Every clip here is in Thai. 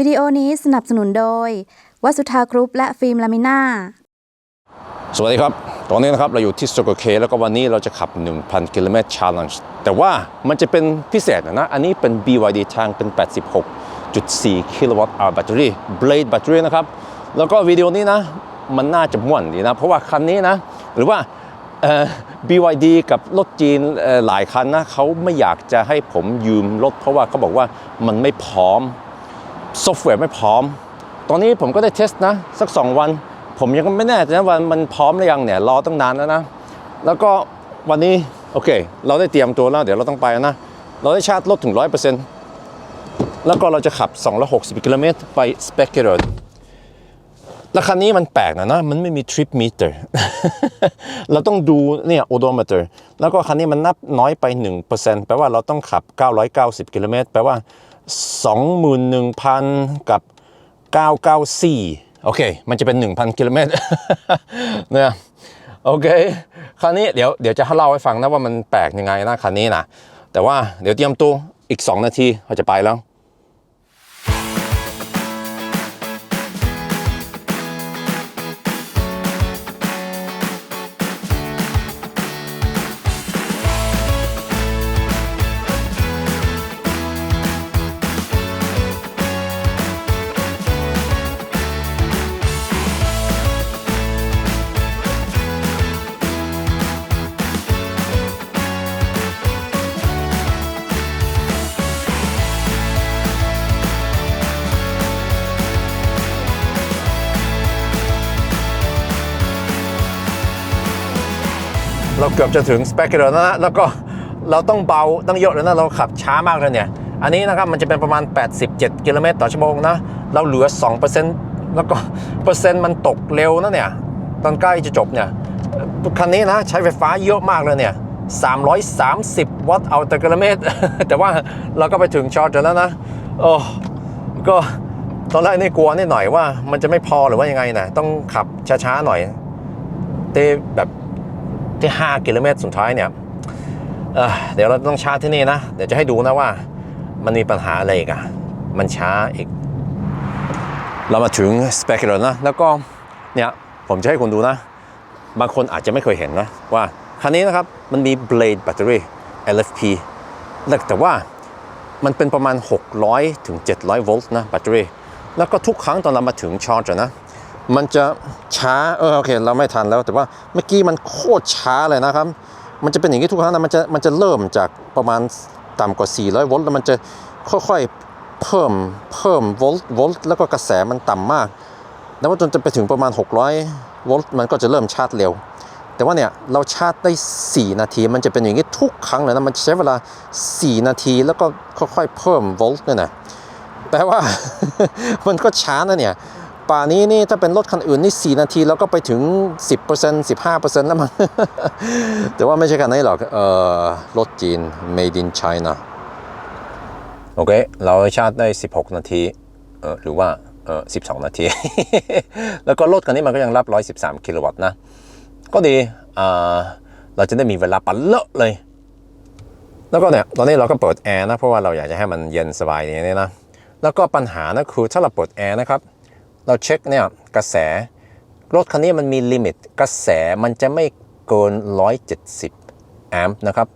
วิดีโอนี้สนับสนุนโดย วัสุธากรุ๊ปและฟิล์มลามิน่า สวัสดีครับ ตอนนี้นะครับเราอยู่ที่ Circle K แล้วก็วันนี้เราจะขับ 1,000 กิโลเมตร Challenge แต่ว่ามันจะเป็นพิเศษนะ อันนี้เป็น BYD ทางเป็น 86.4 กิโลวัตต์อ r แบตเตอรี่ Blade แบตเตอรี่นะครับ แล้วก็วิดีโอนี้นะ มันน่าจะม่วนดีนะ เพราะว่าคันนี้นะ หรือว่า BYD กับรถจีนหลายคันนะเขาไม่อยากจะให้ผมยืมรถ เพราะว่าเขาบอกว่ามันไม่พร้อม ซอฟต์แวร์ไม่พร้อม ตอนนี้ผมก็ได้เทสนะ สัก 2 วัน ผมยังไม่แน่ใจนะว่ามันพร้อมหรือยังเนี่ยรอตั้งนานแล้วนะ แล้วก็วันนี้โอเค เราได้เตรียมตัวแล้ว เดี๋ยวเราต้องไปนะ เราได้ชาร์จรถถึง 100%แล้วก็เราจะขับ 260 กิโลเมตรไปสเปกเกอร์แล้วคันนี้มันแปลกนะนะ มันไม่มีทริปมิเตอร์ เราต้องดูเนี่ยโอโดมิเตอร์ แล้วก็คันนี้มันนับน้อยไป 1%แปลว่าเราต้องขับ 990 กิโลเมตร แปลว่า 21,000 กับ 994 โอเค มันจะเป็น 1,000 กิโลเมตรเนี่ยโอเค คันนี้เดี๋ยวเดี๋ยวจะเล่าให้ฟังนะว่ามันแปลกยังไงนะคันนี้นะ แต่ว่าเดี๋ยวเตรียมตัวอีก 2 นาทีเราจะไปแล้ว เราเกือบจะถึงสเปกเกอร์แล้วนะแล้วก็เราต้องเบาต้องเยอะแล้วนะเราขับช้ามากเลยเนี่ย อันนี้นะครับมันจะเป็นประมาณ 87 กิโลเมตรต่อชั่วโมงนะเราเหลือ 2%แล้วก็เปอร์เซ็นต์มันตกเร็วนะเนี่ยตอนใกล้จะจบเนี่ยคันนี้นะใช้ไฟฟ้าเยอะมากเลยเนี่ย 330 วัตต์เอาต่อกิโลเมตร แต่ว่าเราก็ไปถึงชาร์จแล้วนะโอ้ก็ตอนแรกนี่กลัวนิดหน่อยว่ามันจะไม่พอหรือว่ายังไงนะต้องขับช้าๆหน่อยเตแบบ ที่ 5 กิโลเมตรสุดท้ายเนี่ยเเดี๋ยวเราต้องชาร์จที่นี่นะ เดี๋ยวจะให้ดูนะว่า มันมีปัญหาอะไรอีกอะมันช้าอีก เรามาถึงสเปกเกอร์นะ แล้วก็เนี่ยผมจะให้คุณดูนะ บางคนอาจจะไม่เคยเห็นนะว่าคันนี้นะครับ มันมี Blade Battery LFP แต่ว่ามันเป็นประมาณ 600 ถึง 700 โวลต์นะแบตเตอรี่ แล้วก็ทุกครั้งตอนเรามาถึงชาร์จนะ มันจะช้าเออโอเค เราไม่ทันแล้ว แต่ว่าเมื่อกี้มันโคตรช้าเลยนะครับ มันจะเป็นอย่างนี้ทุกครั้งนะมันจะมันจะเริ่มจากประมาณต่ำกว่า 400 โวลต์แล้วมันจะค่อยๆเพิ่มเพิ่มโวลต์โวลต์แล้วก็กระแสมันต่ำมาก แล้วว่าจนจะไปถึงประมาณ 600 โวลต์มันก็จะเริ่มชาร์จเร็ว แต่ว่าเนี่ยเราชาร์จได้ 4 นาที มันจะเป็นอย่างนี้ทุกครั้งเลยนะมันใช้เวลา 4 นาทีแล้วก็ค่อยๆเพิ่มโวลต์เนี่ยนะแปลว่ามันก็ช้านะเนี่ย ป่านี้นี่ถ้าเป็นรถคันอื่นนี่ 4 นาทีแล้วก็ไปถึง 10% 15%แล้วมั้งแต่ว่าไม่ใช่คันนี้หรอกเอ่อรถจีน made in China โอเค เราชาร์จได้ 16 นาทีเออหรือว่าเออ12 นาที แล้วก็รถคันนี้มันก็ยังรับ 113 กิโลวัตต์นะ ก็ดีอ่าเราจะได้มีเวลาปั่นเลอะเลย แล้วก็เนี่ยตอนนี้เราก็เปิดแอร์นะ เพราะว่าเราอยากจะให้มันเย็นสบายอย่างนี้นะ แล้วก็ปัญหานะคือถ้าเราเปิดแอร์นะครับ เราเช็คเนี่ยกระแส รถคันนี้มันมีลิมิตกระแสมันจะไม่เกิน 170 แอมป์นะครับ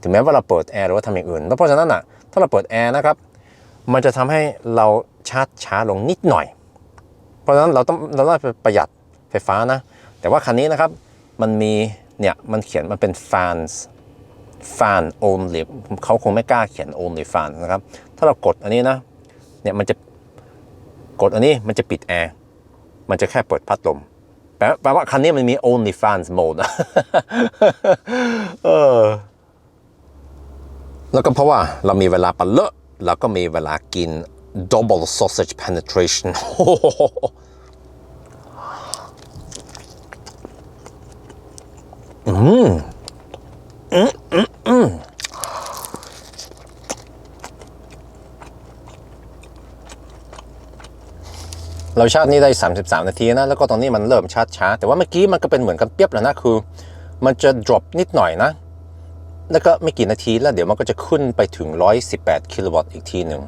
ถึงแม้ว่าเราเปิดแอร์หรือว่าทำอย่างอื่น แล้วเพราะฉะนั้นอะถ้าเราเปิดแอร์นะครับ มันจะทำให้เราชาร์จช้าลงนิดหน่อย เพราะฉะนั้นเราต้องเราต้องประหยัดไฟฟ้านะ แต่ว่าคันนี้นะครับมันมีเนี่ยมันเขียนมันเป็น fans fan only เขาคงไม่กล้าเขียน only fan นะครับ ถ้าเรากดอันนี้นะเนี่ยมันจะ ดอันนี้มันจะปิดแอร์ มันจะแค่เปิดพัดลมแปลแปลว่าคันนี้มันมี only fans mode เออ แล้วก็เพราะว่าเรามีเวลาปันเลอะเราก็มีเวลากิน double sausage penetration เราชาร์จนี่ได้ 33 นาทีนะ แล้วก็ตอนนี้มันเริ่มชาร์จช้า แต่ว่าเมื่อกี้มันก็เป็นเหมือนกันเปียบแล้วนะ คือ มันจะ drop นิดหน่อยนะ แล้วก็ไม่กี่นาทีแล้วเดี๋ยวมันก็จะขึ้นไปถึง 118 กิโลวัตต์อีกทีหนึ่ง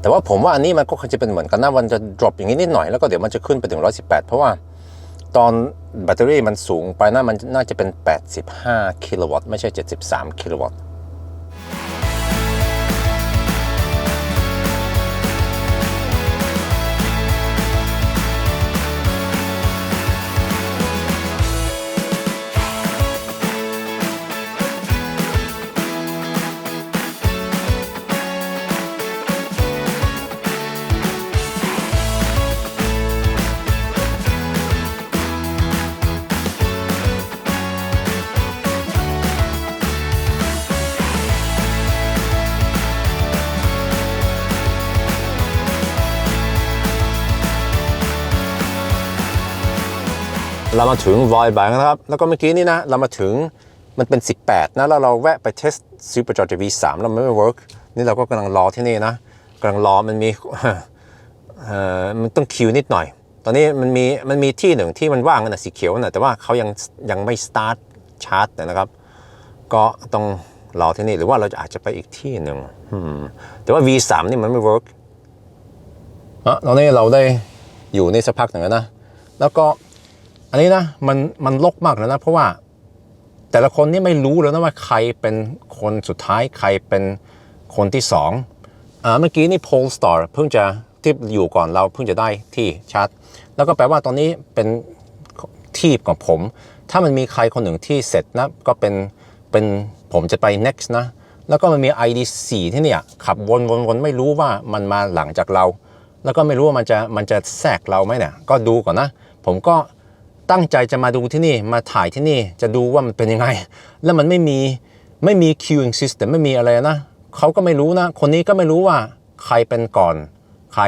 แต่ว่าผมว่าอันนี้มันก็คงจะเป็นเหมือนกันนะมันจะ drop อย่างนี้นิดหน่อย แล้วก็เดี๋ยวมันจะขึ้นไปถึง 118 เพราะว่าตอนแบตเตอรี่มันสูงไปนะมันน่าจะเป็น 85 กิโลวัตต์ไม่ใช่ 73 กิโลวัตต์ เรามาถึงวอยแบงนะครับ แล้วก็เมื่อกี้นี่นะ เรามาถึงมันเป็น 18 นะแล้วเราแวะไปเทสซูเปอร์จอร์จ V3 แล้วมันไม่เวิร์กนี่เราก็กำลังรอที่นี่นะกำลังรอมันมีเอ่อมันต้องคิวนิดหน่อย ตอนนี้มันมีมันมีที่หนึ่งที่มันว่างนะสีเขียวนะแต่ว่าเขายังยังไม่สตาร์ทชาร์จนะครับ ก็ต้องรอที่นี่หรือว่าเราจะอาจจะไปอีกที่หนึ่งแต่ว่า V3 นี่มันไม่เวิร์กอะตอนนี้เราได้อยู่ในสักพักหนึ่งแล้วนะ แล้วก็ อันนี้นะมันมันลกมากแล้วนะ เพราะว่าแต่ละคนนี่ไม่รู้แล้วนะว่าใครเป็นคนสุดท้ายใครเป็นคนที่สองอ่าเมื่อกี้นี่ Polestar เพิ่งจะที่อยู่ก่อนเราเพิ่งจะได้ที่ชาร์จแล้วก็แปลว่าตอนนี้เป็นที่ของผม ถ้ามันมีใครคนหนึ่งที่เสร็จนะก็เป็นเป็นผมจะไป next นะ แล้วก็มันมี ID 4 ที่เนี่ยขับวนวนวนไม่รู้ว่ามันมาหลังจากเรา แล้วก็ไม่รู้ว่ามันจะมันจะแทรกเราไหมเนี่ยก็ดูก่อนนะ ผมก็ ตั้งใจจะมาดูที่นี่มาถ่ายที่นี่จะดูว่ามันเป็นยังไง แล้วมันไม่มีไม่มี queuing system ไม่มีอะไรนะเขาก็ไม่รู้นะ คนนี้ก็ไม่รู้ว่าใครเป็นก่อนใคร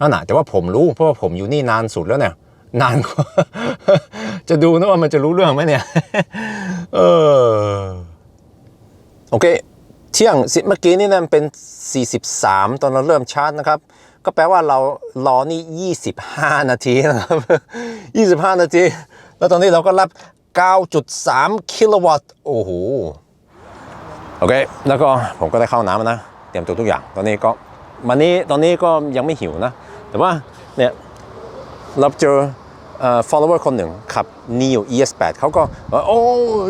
นั่นแหะแต่ว่าผมรู้เพราะว่าผมอยู่นี่นานสุดแล้วเนี่ยนานกว่าจะดูนะว่ามันจะรู้เรื่องไหมเนี่ยเออโอเค เที่ยงสิเมื่อกี้นี่นั่นเป็น 43 ตอนเราเริ่มชาร์จนะครับ ก็แปลว่าเรารอนี่ 25 นาทีนะครับ 25 นาที แล้วตอนนี้เราก็รับ 9.3 กิโลวัตต์ โอ้โห โอเค แล้วก็ผมก็ได้เข้าน้ำนะ เตรียมตัวทุกอย่าง ตอนนี้ก็วันนี้ตอนนี้ก็ยังไม่หิวนะ แต่ว่าเนี่ยเราเจอ follower คนหนึ่งขับ Neo ES8 เขาก็โอ้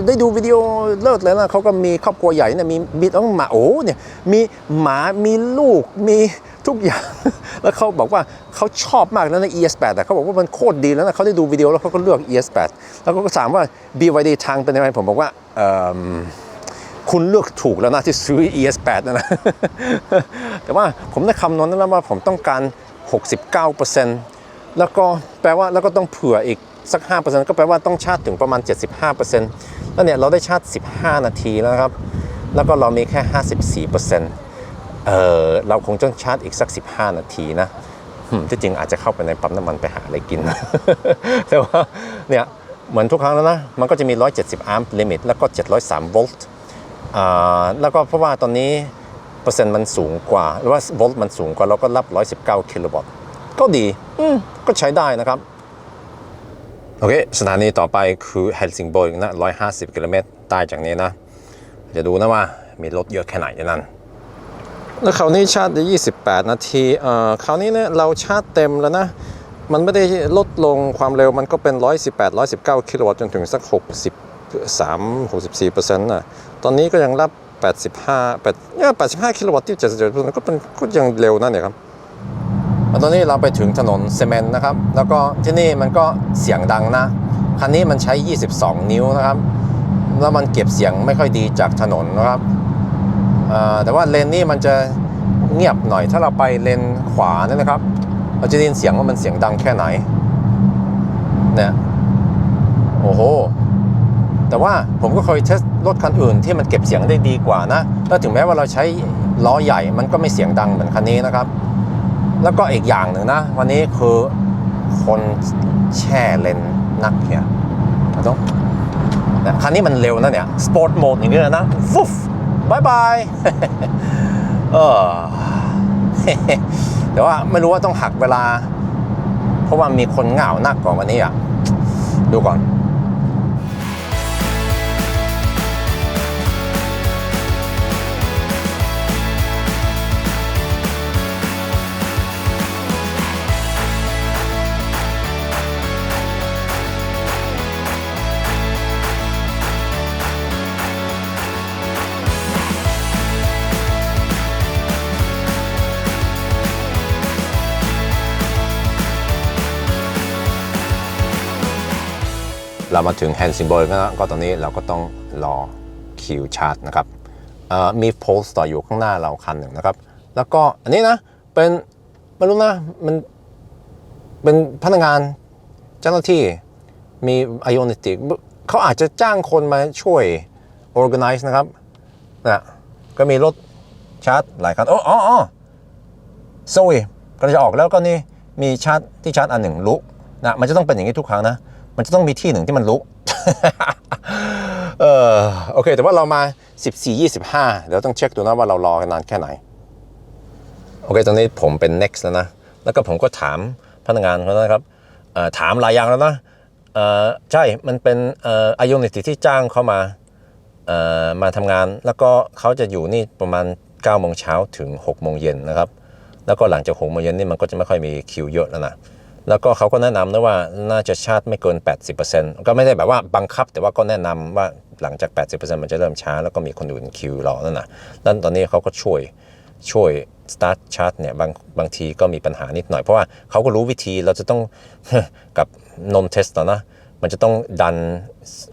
ได้ดูวิดีโอเลิศเลยนะเขาก็มีครอบครัวใหญ่เนี่ยมีมีต้องหมาโอ้เนี่ยมีหมามีลูกมี ทุกอย่าง แล้วเขาบอกว่าเขาชอบมากแล้วน ES8 แต่เขาบอกว่ามันโคตรดีแล้วนะเขาได้ดูวิดีโอแล้วเขาก็เลือก ES8 แล้วก็ถามว่า BYD ทางเป็นยังไงผมบอกว่าคุณเลือกถูกแล้วนะที่ซื้อ ES8 นะนะ แต่ว่าผมได้คำนวณแล้วว่าผมต้องการ 69%แล้วก็แปลว่าแล้วก็ต้องเผื่ออีกสัก 5%ก็แปลว่าต้องชาร์จถึงประมาณ 75%แล้วเนี่ยเราได้ชาร์จ 15 นาทีแล้วครับ แล้วก็เรามีแค่ 54% เออเราคงต้องชาร์จอีกสัก 15 นาทีนะอืมที่จริงอาจจะเข้าไปในปั๊มน้ำมันไปหาอะไรกิน แต่ว่าเนี่ยเหมือนทุกครั้งแล้วนะ มันก็จะมี 170อัมป์ลิมิต แล้วก็ 703 โวลต์อ่าแล้วก็เพราะว่าตอนนี้เปอร์เซ็นต์มันสูงกว่า หรือว่าโวลต์มันสูงกว่า เราก็รับ 119 กิโลวัตต์ ก็ดีอืมก็ใช้ได้นะครับ โอเค สถานีต่อไปคือเฮลซิงโบร์กนะ 150 กิโลเมตรใต้จากนี้นะ จะดูนะว่ามีรถเยอะแค่ไหนในนั้น แล้วคราวนี้ชาร์จได้28 นาทีเอ่อคราวนี้เนี่ยเราชาร์จเต็มแล้วนะ มันไม่ได้ลดลงความเร็วมันก็เป็น 118 119 กิโลวัตต์จนถึงสัก 63 64เปอร์เซ็นต์นะตอนนี้ก็ยังรับ 85 8เนี่ย85 กิโลวัตต์ที่77เปอร์เซ็นต์ก็เป็นก็ยังเร็วนะเนี่ยครับตอนนี้เราไปถึงถนนเซเมนต์นะครับ แล้วก็ที่นี่มันก็เสียงดังนะ คันนี้มันใช้ 22 นิ้วนะครับ แล้วมันเก็บเสียงไม่ค่อยดีจากถนนนะครับ แต่ว่าเลนนี้มันจะเงียบหน่อยถ้าเราไปเลนขวาเนี่ยนะครับ เราจะได้ยินเสียงว่ามันเสียงดังแค่ไหนเนี่ยโอ้โห แต่ว่าผมก็เคยเทสรถคันอื่นที่มันเก็บเสียงได้ดีกว่านะแล้วถึงแม้ว่าเราใช้ล้อใหญ่มันก็ไม่เสียงดังเหมือนคันนี้นะครับ แล้วก็อีกอย่างหนึ่งนะ วันนี้คือคนแช่เลนนักเนี่ยต้องคันนี้มันเร็วนะเนี่ยสปอร์ตโหมดอย่างนี้ยนะฟุฟ บายบายเออแต่ว่าไม่รู้ว่าต้องหักเวลา เพราะว่ามีคนเหงาหนักกว่าวันนี้อะ ดูก่อน เรามาถึง hand symbol แล้วนะก็ตอนนี้เราก็ต้องรอคิวชาร์จนะครับมีโพสต์ต่ออยู่ข้างหน้าเราคันหนึ่งนะครับ แล้วก็อันนี้นะ เป็นไม่รู้นะมันเป็นพนักงานเจ้าหน้าที่มีไอโอนิติเขาอาจจะจ้างคนมาช่วย organize นะครับนะก็มีรถชาร์จหลายคันโอ้อ๋ออ๋อโซยก็จะออกแล้วก็นี่มีชาร์จที่ชาร์จอันหนึ่งลุกนะมันจะต้องเป็นอย่างนี้ทุกครั้งนะ มันจะต้องมีที่หนึ่งที่มันลุกเออโอเค แต่ว่าเรามา 14 25 เดี๋ยวต้องเช็คดูนะว่าเรารอกันนานแค่ไหน โอเค ตอนนี้ผมเป็น next แล้วนะ แล้วก็ผมก็ถามพนักงานเขานะครับถามหลายอย่างแล้วนะใช่ มันเป็นอายุนิติที่จ้างเขามามาทำงาน แล้วก็เขาจะอยู่นี่ประมาณ9โมงเช้าถึง6โมงเย็นนะครับ แล้วก็หลังจาก6โมงเย็นนี่มันก็จะไม่ค่อยมีคิวเยอะแล้วนะ แล้วก็เขาก็แนะนำนะว่าน่าจะชาร์จไม่เกิน 80%ก็ไม่ได้แบบว่าบังคับ แต่ว่าก็แนะนำว่าหลังจาก 80%มันจะเริ่มช้า แล้วก็มีคนอื่นคิวรอนั่นนะแล้วตอนนี้เขาก็ช่วยช่วย start chart เนี่ยบางบางทีก็มีปัญหานิดหน่อย เพราะว่าเขาก็รู้วิธีเราจะต้องกับนมเทสต์นะมันจะต้องดัน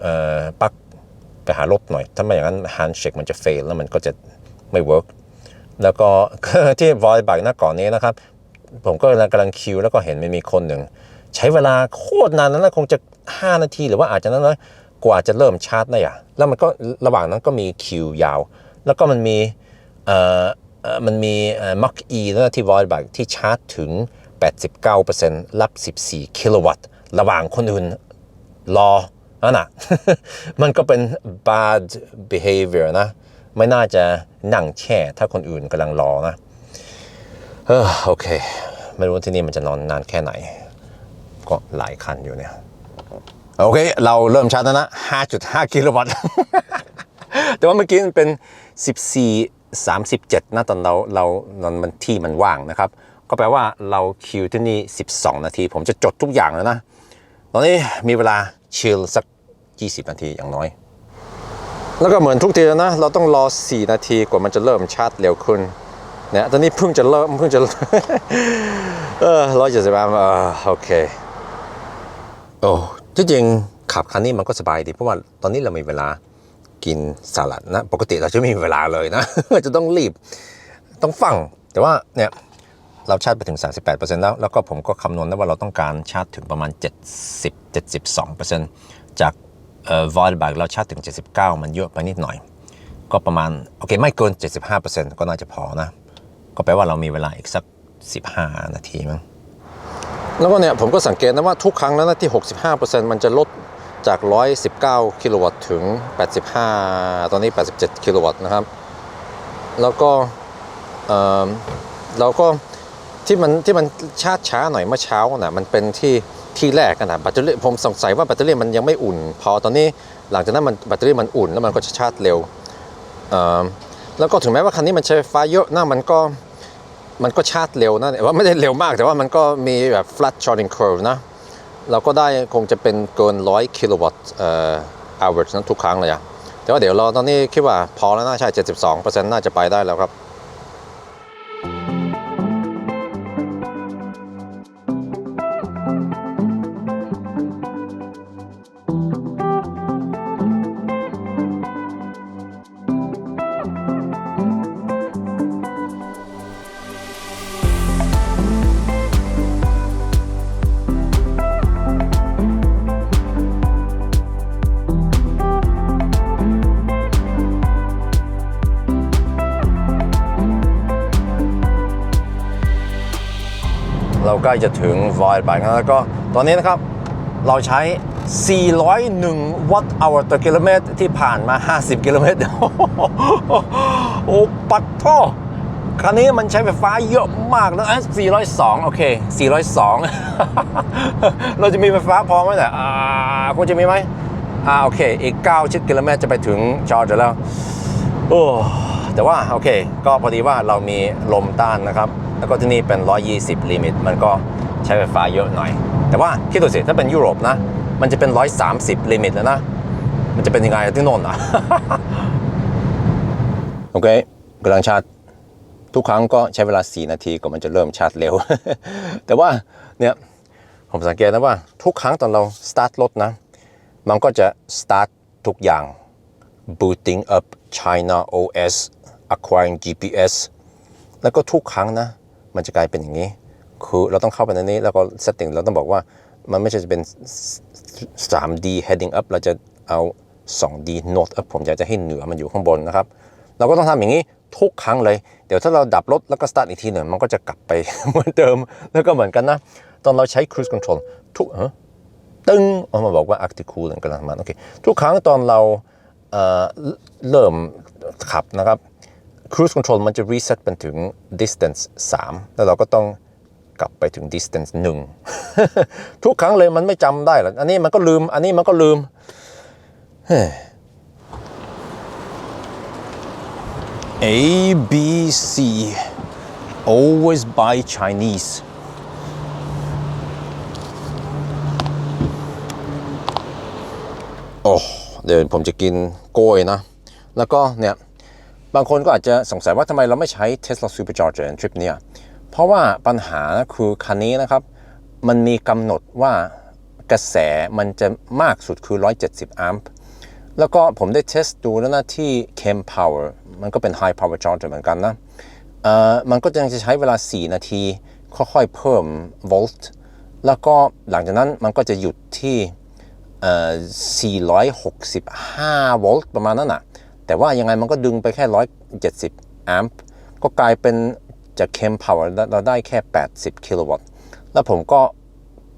เอ่อปลั๊กไปหารถหน่อย ถ้าไม่อย่างนั้น handshake มันจะ fail แล้วมันก็จะไม่ work แล้วก็ที่วอยบักน้าก่อนนี้นะครับ ผมก็กำลังคิวแล้วก็เห็นมันมีคนหนึ่ง ใช้เวลาโคตรนานนั้นนะคงจะ 5 นาทีหรือว่าอาจจะนั้นนะกว่าจะเริ่มชาร์จได้อะแล้วมันก็ระหว่างนั้นก็มีคิวยาว แล้วก็มันมีเอ่ออมันมีมักอีนะที่วอยบักที่ชาร์จถึง 89%รับ 14 กิโลวัตต์ ระหว่างคนอื่นรอนั่นน่ะ มันก็เป็น bad behavior นะ ไม่น่าจะนั่งแช่ถ้าคนอื่นกำลังรอนะ เออโอเค ไม่รู้ที่นี่มันจะนอนนานแค่ไหน ก็หลายคันอยู่เนี่ย โอเค เราเริ่มชาร์จแล้วนะ 5.5 กิโลวัตต์ แต่ว่าเมื่อกี้มันเป็น 14 37นะตอนเราเรานอนมันที่มันว่างนะครับ ก็แปลว่าเราคิวที่นี่ 12 นาที ผมจะจดทุกอย่างแล้วนะ ตอนนี้มีเวลาชิลสัก 20 นาทีอย่างน้อย แล้วก็เหมือนทุกทีแล้วนะ เราต้องรอ 4 นาทีกว่ามันจะเริ่มชาร์จเร็วขึ้น นี่ยตอนนี้เพิ่งจะเริ่มเพิ่งจะเออร้อยเจ็ดสิบาเออโอเคโอ้ที่จริงขับคันนี้มันก็สบายดีเพราะว่าตอนนี้เรามีเวลากินสลัดนะ ปกติเราจะไม่มีเวลาเลยนะ จะต้องรีบต้องฟัง แต่ว่าเนี่ยเราชาร์จไปถึง 38%แล้ว แล้วก็ผมก็คำนวณได้ว่าเราต้องการชาร์จถึงประมาณ 70 72%จากเอ่อวอลบักเราชาร์จถึง 79 มันเยอะไปนิดหน่อย ก็ประมาณ โอเค ไม่เกิน 75%ก็น่าจะพอนะ ก็แปลว่าเรามีเวลาอีกสัก 15 นาทีมั้งแล้วก็เนี่ยผมก็สังเกตนะว่าทุกครั้งแล้วนะที่ 65%มันจะลดจาก 119 กิโลวัตต์ถึง 85 ตอนนี้ 87 กิโลวัตต์นะครับ แล้วก็เออเราก็ที่มันที่มันชาร์จช้าหน่อยเมื่อเช้านะมันเป็นที่ที่แรกนะแบตเตอรี่ผมสงสัยว่าแบตเตอรี่มันยังไม่อุ่น พอตอนนี้หลังจากนั้นมันแบตเตอรี่มันอุ่นแล้วมันก็จะชาร์จเร็วเออแล้วก็ถึงแม้ว่าคันนี้มันใช้ไฟเยอะนะมันก็ มันก็ชาร์จเร็วนะแต่ว่าไม่ได้เร็วมากแต่ว่ามันก็มีแบบ flat charging curve นะ เราก็ได้คงจะเป็นเกิน 100 กิโลวัตต์เอ่อ average นั้นทุกครั้งเลยอะแต่ว่าเดี๋ยวเราตอนนี้คิดว่าพอแล้วน่าใช่ 72%น่าจะไปได้แล้วครับ เราใกล้จะถึง Void บแล้วแล้วก็ตอนนี้นะครับเราใช้ 401 วัตต์ hour ต่อกิโลเมตรที่ผ่านมา 50 กิโลเมตร โอ้ปัดท่อคันนี้มันใช้ไฟฟ้าเยอะมากนะเอ้ย402 โอเค 402 เราจะมีไฟฟ้าพอไหมเนี่ยอ่าควรจะมีไหมอ่าโอเค อีก 9 ชิดกิโลเมตรจะไปถึงจอร์จแล้ว โอ้ แต่ว่า โอเค ก็พอดีว่าเรามีลมต้านนะครับ แล้วก็ที่นี่เป็น 120 ลิมิต มันก็ใช้ไฟฟ้าเยอะหน่อย แต่ว่าคิดดูสิถ้าเป็นยุโรปนะ มันจะเป็น 130 ลิมิตแล้วนะ มันจะเป็นยังไงที่โน่นอะ โอเคกำลังชาร์จทุกครั้งก็ใช้เวลา 4 นาทีกว่ามันจะเริ่มชาร์จเร็ว แต่ว่าเนี่ยผมสังเกตนะว่าทุกครั้งตอนเราสตาร์ทรถนะ มันก็จะ start ทุกอย่าง booting up China OS acquiring GPS แล้วก็ทุกครั้งนะ มันจะกลายเป็นอย่างนี้ คือเราต้องเข้าไปในนี้แล้วก็ setting เราต้องบอกว่ามันไม่ใช่จะเป็น 3D heading up เราจะเอา 2D note up ผมอยากจะให้เหนือมันอยู่ข้างบนนะครับ เราก็ต้องทำอย่างนี้ทุกครั้งเลย เดี๋ยวถ้าเราดับรถแล้วก็ start อีกทีหนึ่งมันก็จะกลับไปเหมือนเดิม แล้วก็เหมือนกันนะ ตอนเราใช้ cruise control ทุกตึ้งเอามาบอกว่า Arctic Coolant กำลังมาโอเค ทุกครั้งตอนเราเเริ่มขับนะครับ Cruise Control มันจะ reset เป็นถึง distance 3 แล้วเราก็ต้องกลับไปถึง distance 1 ทุกครั้งเลยมันไม่จำได้หรอกอันนี้มันก็ลืม อันนี้มันก็ลืมเฮ้ย A B C always buy Chinese โอ้เดี๋ยวผมจะกินโกล้วยนะ แล้วก็เนี่ย บางคนก็อาจจะสงสัยว่าทำไมเราไม่ใช้ Tesla Supercharger ในทริปนี้เพราะว่าปัญหาคือคันนี้นะครับ มันมีกำหนดว่ากระแสมันจะมากสุดคือ 170 แอมป์แล้วก็ผมได้เทสดูแล้วนะที่ Chem Power มันก็เป็น High Power Charger เหมือนกันนะเอ่อมันก็ยังจะใช้เวลา 4 นาที ค่อยๆ เพิ่มโวลต์แล้วก็หลังจากนั้นมันก็จะหยุดที่เอ่อ465 โวลต์ประมาณนั้นน่ะ แต่ว่ายังไงมันก็ดึงไปแค่ 170 แอมป์ก็กลายเป็นจาก Chem Power เราได้แค่ 80 กิโลวัตต์ แล้วผมก็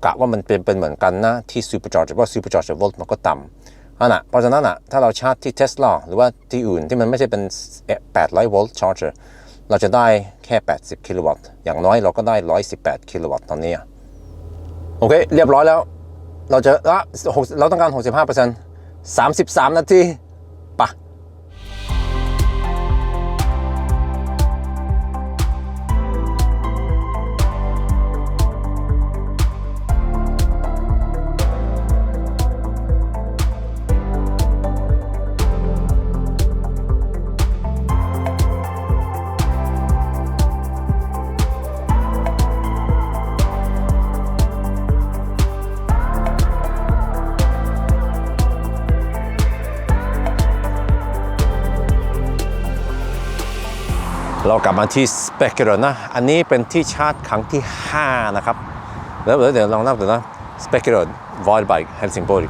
กะว่ามันเป็นเป็นเหมือนกันนะที่ Supercharger เพราะ Supercharger โวลต์มันก็ต่ำอันน่ะเพราะฉะนั้นอะถ้าเราชาร์จที่ Tesla หรือว่าที่อื่นที่มันไม่ใช่เป็น 800 โวลต์ charger เราจะได้แค่ 80 กิโลวัตต์ อย่างน้อยเราก็ได้ 118 กิโลวัตต์ตอนนี้ โอเค เรียบร้อยแล้ว เราจะอะ6เราต้องการ 65% 33 นาที กลับมาที่ s p e c u l a r นะ อันนี้เป็นที่ชาร์จครั้งที่ 5 นะครับ แล้วเดี๋ยวลองนับดูนะ s p e c u l a r Void Bike Helsingborg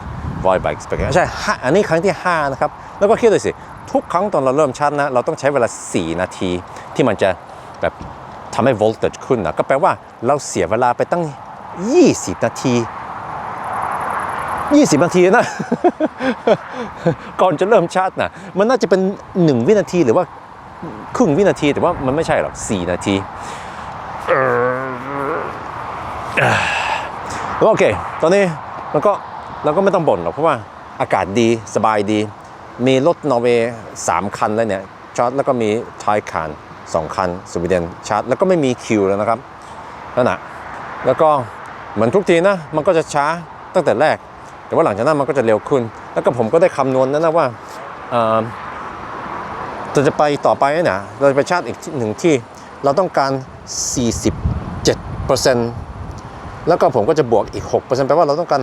Void Bike s p e c u l a r ใช่ อันนี้ครั้งที่ 5 นะครับ แล้วก็คิดดูสิ ทุกครั้งตอนเราเริ่มชาร์จนะ เราต้องใช้เวลา 4 นาทีที่มันจะแบบทำให้ voltage ขึ้นนะ ก็แปลว่าเราเสียเวลาไปตั้ง 20 นาที 20 นาทีนะ ก่อนจะเริ่มชาร์จนะมันน่าจะเป็น 1 วินาทีหรือว่า ครึ่งวินาที แต่ว่ามันไม่ใช่หรอก 4 นาทีเอ่อโอเค ตอนนี้มันก็เราก็ไม่ต้องบ่นหรอกเพราะว่าอากาศดีสบายดี มีรถนอร์เวย์3คันแล้วเนี่ยชาร์จแล้วก็มีไทยคาน2คันสวีเดนชาร์จแล้วก็ไม่มีคิวแล้วนะครับนั่นนะแล้วก็เหมือนทุกทีนะมันก็จะช้าตั้งแต่แรก แต่ว่าหลังจากนั้นมันก็จะเร็วขึ้น แล้วก็ผมก็ได้คำนวณนะนะว่า เอ่อเราจะไปต่อไปเนี่ยเราจะไปชาร์จอีกหนึ่งที่ เราต้องการ 47%แล้วก็ผมก็จะบวกอีก 6%แปลว่าเราต้องการ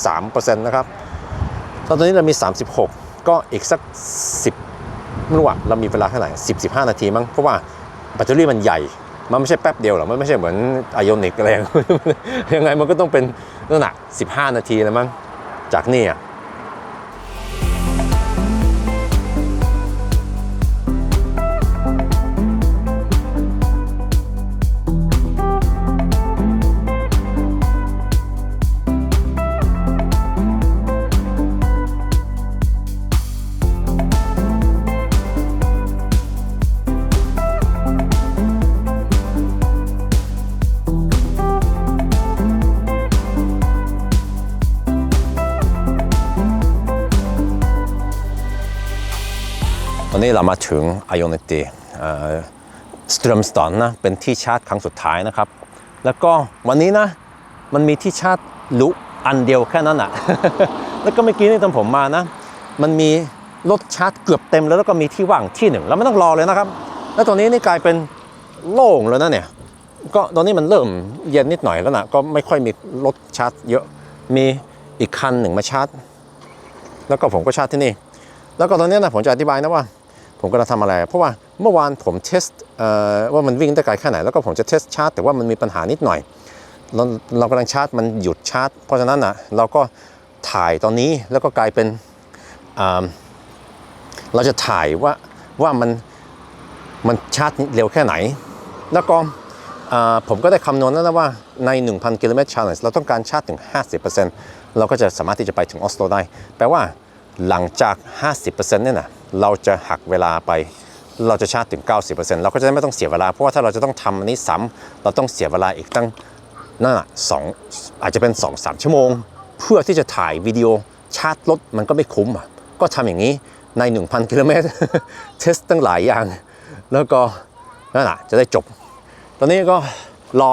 53%นะครับตอนนี้เรามี 36 ก็อีกสัก 10ไม่รู้อะเรามีเวลาเท่าไหร่10 15 นาทีมั้ง เพราะว่าแบตเตอรี่มันใหญ่ มันไม่ใช่แป๊บเดียวหรอก มันไม่ใช่เหมือนไอออนิกอะไรยังไงมันก็ต้องเป็นนั่นน่ะ15 นาทีแล้วมั้ง จากนี่อะ นี้เรามาถึง i o n i t y สตร m มสตอนนะเป็นที่ชาร์จครั้งสุดท้ายนะครับ แล้วก็วันนี้นะมันมีที่ชาร์จลุอันเดียวแค่นั้นอะ แล้วก็เมื่อกี้นี่ตอนผมมานะ มันมีรถชาร์จเกือบเต็มแล้วแล้วก็มีที่ว่างที่หนึ่งเราไม่ต้องรอเลยนะครับ แล้วตอนนี้นี่กลายเป็นโล่งแล้วนะเนี่ยก็ตอนนี้มันเริ่มเย็นนิดหน่อยแล้วนะก็ไม่ค่อยมีรถชาร์จเยอะมีอีกคันหนึ่งมาชาร์จ แล้วก็ผมก็ชาร์จที่นี่ แล้วก็ตอนนี้นะผมจะอธิบายนะว่า ผมกำลังทำอะไร เพราะว่าเมื่อวานผมเทสอ่อว่ามันวิ่งได้ไกลแค่ไหน แล้วก็ผมจะเทสชาร์จแต่ว่ามันมีปัญหานิดหน่อย เราเรากำลังชาร์จมันหยุดชาร์จ เพราะฉะนั้นนะเราก็ถ่ายตอนนี้แล้วก็กลายเป็นเราจะถ่ายว่าว่ามันมันชาร์จเร็วแค่ไหน แล้วก็ผมก็ได้คำนวณแล้วนะว่าใน 1,000 กิโลเมตร challenge เราต้องการชาร์จถึง 50%เราก็จะสามารถที่จะไปถึงออสโลได้ แปลว่าหลังจาก 50%เนี่ยนะ เราจะหักเวลาไป เราจะชาร์จถึง 90%เราก็จะไม่ต้องเสียเวลา เพราะว่าถ้าเราจะต้องทำอันนี้ซ้ำเราต้องเสียเวลาอีกตั้งนั่นอะสองอาจจะเป็น 2 3 ชั่วโมง เพื่อที่จะถ่ายวิดีโอชาร์จรถมันก็ไม่คุ้มอะก็ทำอย่างนี้ใน 1,000 กิโลเมตรเทสตั้งหลายอย่าง แล้วก็นั่นแหะจะได้จบ ตอนนี้ก็รอ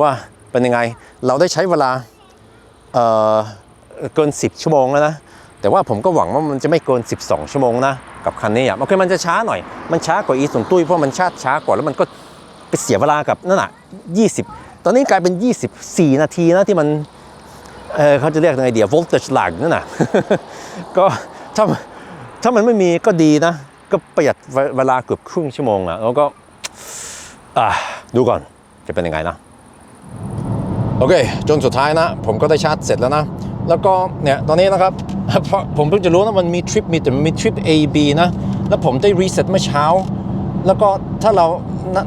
ว่าเป็นยังไง เราได้ใช้เวลาเเกิน 10 ชั่วโมงแล้วนะ แต่ว่าผมก็หวังว่ามันจะไม่เกิน 12 ชั่วโมงนะ กับคันนี้อะโอเคมันจะช้าหน่อย มันช้ากว่าอีสุนตุ้ยเพราะมันชาร์จช้ากว่าแล้วมันก็ไปเสียเวลากับนั่นน่ะ20 ตอนนี้กลายเป็น 24 นาทีนะที่มันเออเขาจะเรียกยังไงเดียว voltage lag นั่นน่ะก็ถ้าถ้ามันไม่มีก็ดีนะ ก็ประหยัดเวลาเกือบครึ่งชั่วโมงอะแล้วก็อะดูก่อนจะเป็นยังไงนะ โอเค จนสุดท้ายนะ ผมก็ได้ชาร์จเสร็จแล้วนะ แล้วก็เนี่ยตอนนี้นะครับเพราะผมเพิ่งจะรู้นะมันมีทริปมีแต่มันมีทริป A B นะ แล้วผมได้รีเซ็ตเมื่อเช้า แล้วก็ถ้าเรา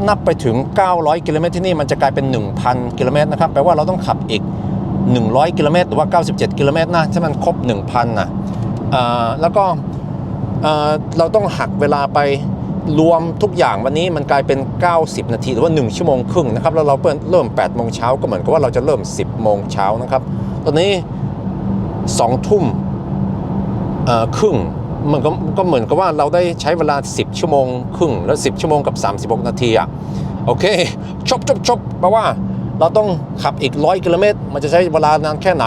นับไปถึง 900 กิโลเมตรที่นี่มันจะกลายเป็น 1,000 กิโลเมตรนะครับแปลว่าเราต้องขับอีก 100 กิโลเมตรหรือว่า 97 กิโลเมตรนะถ้ามันครบ 1,000นะอ่าแล้วก็เราต้องหักเวลาไปรวมทุกอย่างวันนี้มันกลายเป็น 90 นาที หรือว่า 1 ชั่วโมงครึ่งนะครับแล้วเราเปิดเริ่ม8โมงเช้าก็เหมือนกับว่าเราจะเริ่ม 10 โมงเช้านะครับ ตอนนี้ 2ทุ่มครึ่งมันก็ก็เหมือนกับว่าเราได้ใช้เวลา 10 ชั่วโมงครึ่งแล้ว 10 ชั่วโมงกับ 36 นาทีอะโอเคจบจบจบแปลว่าเราต้องขับอีก 100 กิโลเมตร มันจะใช้เวลานานแค่ไหน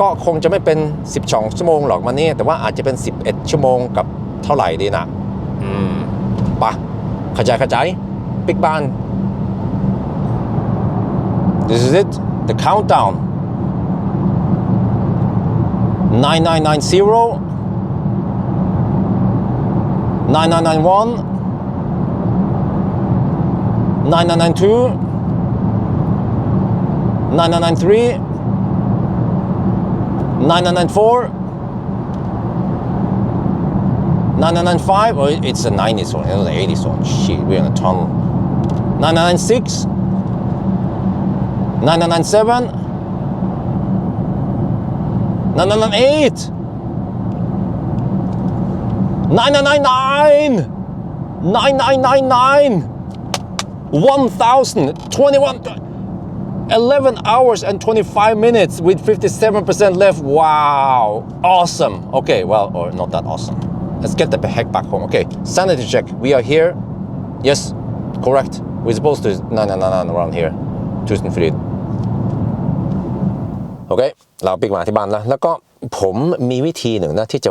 ก็คงจะไม่เป็น 12 ชั่วโมงหรอกมันนี่แต่ว่าอาจจะเป็น 11 ชั่วโมงกับเท่าไหร่ดีนะอืมปะขจายขจายปิกบาน this is it the countdown 9990 9991 9992 9993 9994 9995 oh it's a 90s one it's an 80s one. Shit we're in a tunnel. 996 997 998 999 9999 1000 21 11 hours and 25 minutes with 57% left. Wow. Awesome. Okay, well, or not that awesome. Let's get the heck back home. Okay, sanity check. We are here. Yes, correct. We're supposed to. No, no, no, no, around here. Tusenfryd. โอ เราปิกมาที่บ้านแล้วแล้วก็ผมมีวิธีหนึ่งนะที่จะ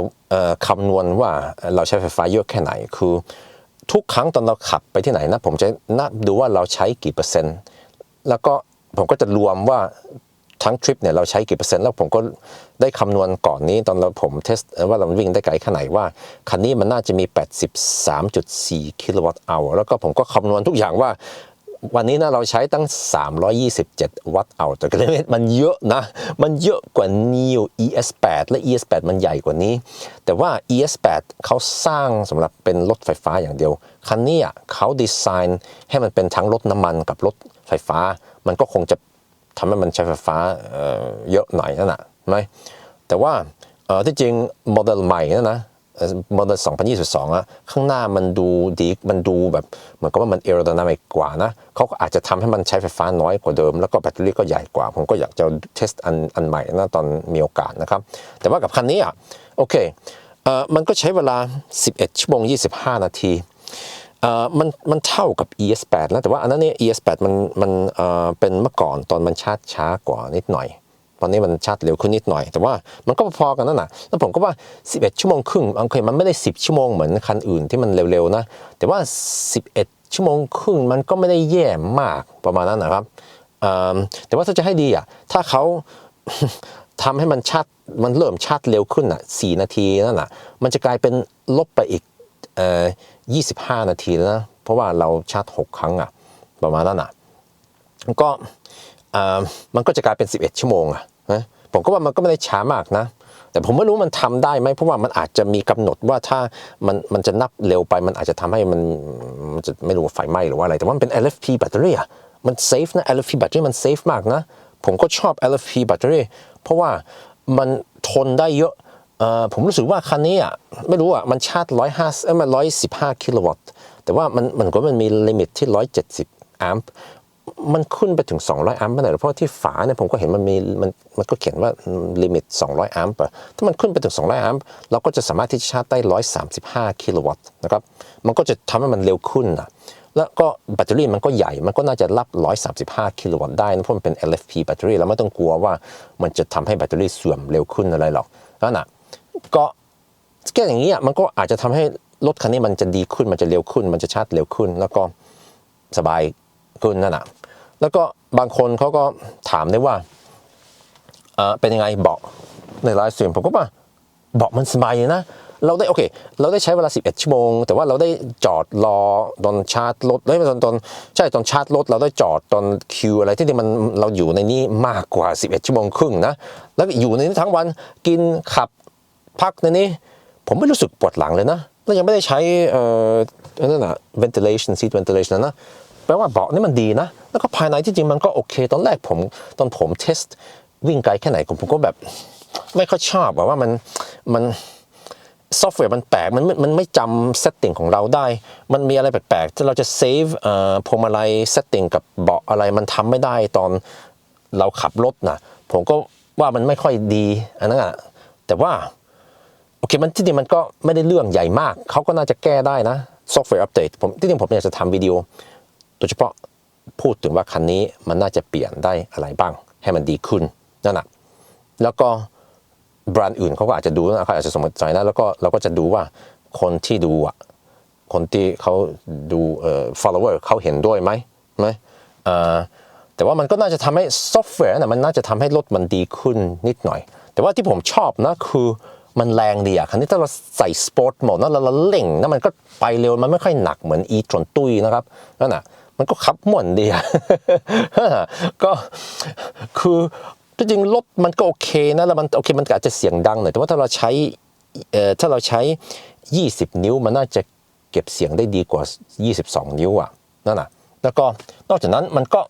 คำนวณว่าเราใช้ไฟฟ้าเยอะแค่ไหน คือทุกครั้งตอนเราขับไปที่ไหนนะผมจะนับดูว่าเราใช้กี่เปอร์เซ็นต์ แล้วก็ผมก็จะรวมว่าทั้งทริปเนี่ยเราใช้กี่เปอร์เซ็นต์แล้วผมก็ได้คำนวณก่อนนี้ตอนเราผมเทสว่าเราวิ่งได้ไกลแค่ไหนว่า คันนี้มันน่าจะมี 83.4 กิโลวัตต์เอาแล้วก็ผมก็คำนวณทุกอย่างว่า วันนี้นะเราใช้ตั้ง 327 วัตต์เอาต่อกิโลเมตรมันเยอะนะ มันเยอะกว่า Neo ES8 และ ES8 มันใหญ่กว่านี้ แต่ว่า ES8 เขาสร้างสำหรับเป็นรถไฟฟ้าอย่างเดียว คันนี้อะเขาดีไซน์ให้มันเป็นทั้งรถน้ำมันกับรถไฟฟ้า มันก็คงจะทำให้มันใช้ไฟฟ้าเเยอะหน่อยนั่นแหะไหมแต่ว่าที่จริงโมเดลใหม่นะนะ โมเดล2022อะข้างหน้ามันดูดีมันดูแบบเหมือนกับว่ามันเอโร d y นามิกกว่านะเขาก็อาจจะทำให้มันใช้ไฟฟ้าน้อยกว่าเดิม แล้วก็แบตเตอรี่ก็ใหญ่กว่า ผมก็อยากจะเทสอันอันใหม่นะตอนมีโอกาสนะครับ แต่ว่ากับคันนี้อะโอเคเอ่อมันก็ใช้เวลา 11 ชั่วโมง 25 นาทีเอ่อมันมันเท่ากับ ES8 แล้วแต่ว่าอันนั้นเนี่ย ES8 มันมันเอ่อเป็นเมื่อก่อนตอนมันชาร์จช้ากว่านิดหน่อย ตอนนี้มันชาร์จเร็วขึ้นนิดหน่อย แต่ว่ามันก็พอกันนั่นน่ะแล้วผมก็ว่า 11 ชั่วโมงครึ่งโอเคมันไม่ได้ 10 ชั่วโมงเหมือนคันอื่นที่มันเร็วๆนะ แต่ว่า 11 ชั่วโมงครึ่งมันก็ไม่ได้แย่มากประมาณนั้นนะครับแต่ว่าถ้าจะให้ดีอะถ้าเขาทำให้มันชาร์จมันเริ่มชาร์จเร็วขึ้นอะสนาทีนั่นน่ะมันจะกลายเป็นลบไปอีกยี่สิบห้านาทีแล้วนะเพราะว่าเราชาร์จหกครั้งอะประมาณนั้นอะก็มันก็จะกลายเป็น 11 ชั่วโมงอะ นะผมก็ว่ามันก็ไม่ได้ช้ามากนะ แต่ผมไม่รู้มันทำได้ไหมเพราะว่ามันอาจจะมีกำหนดว่าถ้ามันมันจะนับเร็วไป มันอาจจะทำให้มันมันจะไม่รู้ไฟไหม้หรือว่าอะไร แต่ว่ามันเป็น LFP แบตเตอรี่อะมันเซฟนะ LFP แบตเตอรี่มันเซฟมากนะ ผมก็ชอบ LFP แบตเตอรี่เพราะว่ามันทนได้เยอะเอ่อผมรู้สึกว่าคันนี้อะไม่รู้อะมันชาร์จร้อยห้าเอ้ยมันร้อยสิบห้ากิโลวัตต์แต่ว่ามันมันก็มันมีลิมิตที่ร้อยเจ็ดสิบแอมป์ มันขึ้นไปถึง 200แอมป์ไม่ได้หรอเพราะที่ฝาเนี่ยผมก็เห็นมันมีมันมันก็เขียนว่าลิมิต 200แอมป์ถ้ามันขึ้นไปถึง 200แอมป์เราก็จะสามารถที่จะชาร์จได้ 135 กิโลวัตต์นะครับมันก็จะทำให้มันเร็วขึ้นนะแล้วก็แบตเตอรี่มันก็ใหญ่ มันก็น่าจะรับ 135 กิโลวัตต์ได้นะเพราะมันเป็น LFP แบตเตอรี่เราไม่ต้องกลัวว่ามันจะทำให้แบตเตอรี่เสื่อมเร็วขึ้นอะไรหรอกนั่นน่ะก็แค่อย่างนี้มันก็อาจจะทำให้รถคันนี้มันจะดีขึ้นมันจะเร็วขึ้น มันจะชาร์จเร็วขึ้น แล้วก็สบาย ขึ้นนั่นน่ะแล้วก็บางคนเขาก็ถามได้ว่าเป็นยังไงเบาะในไลฟ์สตรีมผมก็ว่าเบาะมันสบายนะ เราได้โอเค เราได้ใช้เวลา 11 ชั่วโมง แต่ว่าเราได้จอดรอตอนชาร์จรถได้ยตอนตอนใช่ตอนชาร์จรถเราได้จอดตอนคิวอะไรที่มันเราอยู่ในนี้มากกว่า 11 ชั่วโมงครึ่งนะแล้วอยู่ในนี้ทั้งวันกินขับพักในนี้ ผมไม่รู้สึกปวดหลังเลยนะแล้วยังไม่ได้ใช้เอ่อนั่นน่ะ ventilation seat ventilation นะ ปลว่าเบาะนี่มันดีนะ แล้วก็ภายในที่จริงมันก็โอเค ตอนแรกผมตอนผมเทสวิ่งไกลแค่ไหนผมก็แบบ ไม่ค่อยชอบว่ามันมันซอฟต์แวร์มันแปลกมันมันไม่จำเซตติ้งของเราได้ มันมีอะไรแปลกๆที่เราจะเซฟเอ่อพวงมาลัยเซตติ้งกับเบาะอะไรมันทำไม่ได้ตอนเราขับรถนะผมก็ว่ามันไม่ค่อยดีอันนั้นอะแต่ว่าโอเคมันที่จริงมันก็ไม่ได้เรื่องใหญ่มาก เขาก็น่าจะแก้ได้นะซอฟต์แวร์อัปเดตผมที่จริงผมอยากจะทำวิดีโอ โดยเฉพาะพูดถึงว่าคันนี้มันน่าจะเปลี่ยนได้อะไรบ้าง ให้มันดีขึ้นนั่นแหะแล้วก็แบรนด์อื่นเขาก็อาจจะดูนะเขาอาจจะสนใจนะแล้วก็เราก็จะดูว่าคนที่ดูอะคนที่เขาดูเอ่อ follower เขาเห็นด้วยไหมไหมแต่ว่ามันก็น่าจะทำให้ซอฟต์แวร์น่ะมันน่าจะทำให้รถมันดีขึ้นนิดหน่อย แต่ว่าที่ผมชอบนะคือมันแรงดีอะคันนี้ถ้าเราใส่สปอร์ตโหมดนะแล้วเราเล่งนะมันก็ไปเร็วมันไม่ค่อยหนักเหมือนอีตรอนตุยนะครับนั่นน่ะ มันก็ขับม่วนดีอะก็คือจริงๆรถมันก็โอเคนะแล้วมันโอเคมันอาจจะเสียงดังหน่อยแต่ว่าถ้าเราใช้ถ้าเราใช้ 20 นิ้วมันน่าจะเก็บเสียงได้ดีกว่า 22 นิ้วอะนั่นน่ะแล้วก็นอกจากนั้นมันก็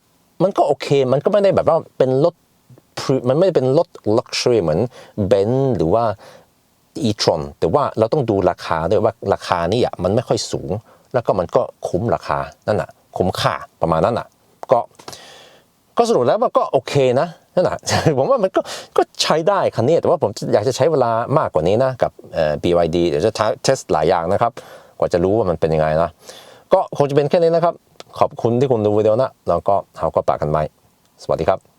มันก็โอเค มันก็ไม่ได้แบบว่าเป็นรถมันไม่ได้เป็นรถ luxury เหมือนเบนซ์หรือว่า e-tron แต่ว่าเราต้องดูราคาด้วยว่าราคานี่อะมันไม่ค่อยสูง แล้วก็มันก็คุ้มราคานั่นน่ะ คุ้มค่าประมาณนั้นอะ ก็ ก็สรุปแล้วมันก็โอเคนะนั่นแหละผมว่ามันก็ก็ใช้ได้คันนี้แต่ว่าผมอยากจะใช้เวลามากกว่านี้นะกับเอ่อ BYD เดี๋ยวจะเทสหลายอย่างนะครับ กว่าจะรู้ว่ามันเป็นยังไงนะ ก็คงจะเป็นแค่นี้นะครับ ขอบคุณที่คุณดูวิดีโอนะแล้วก็เขาก็ปากกันไปสวัสดีครับ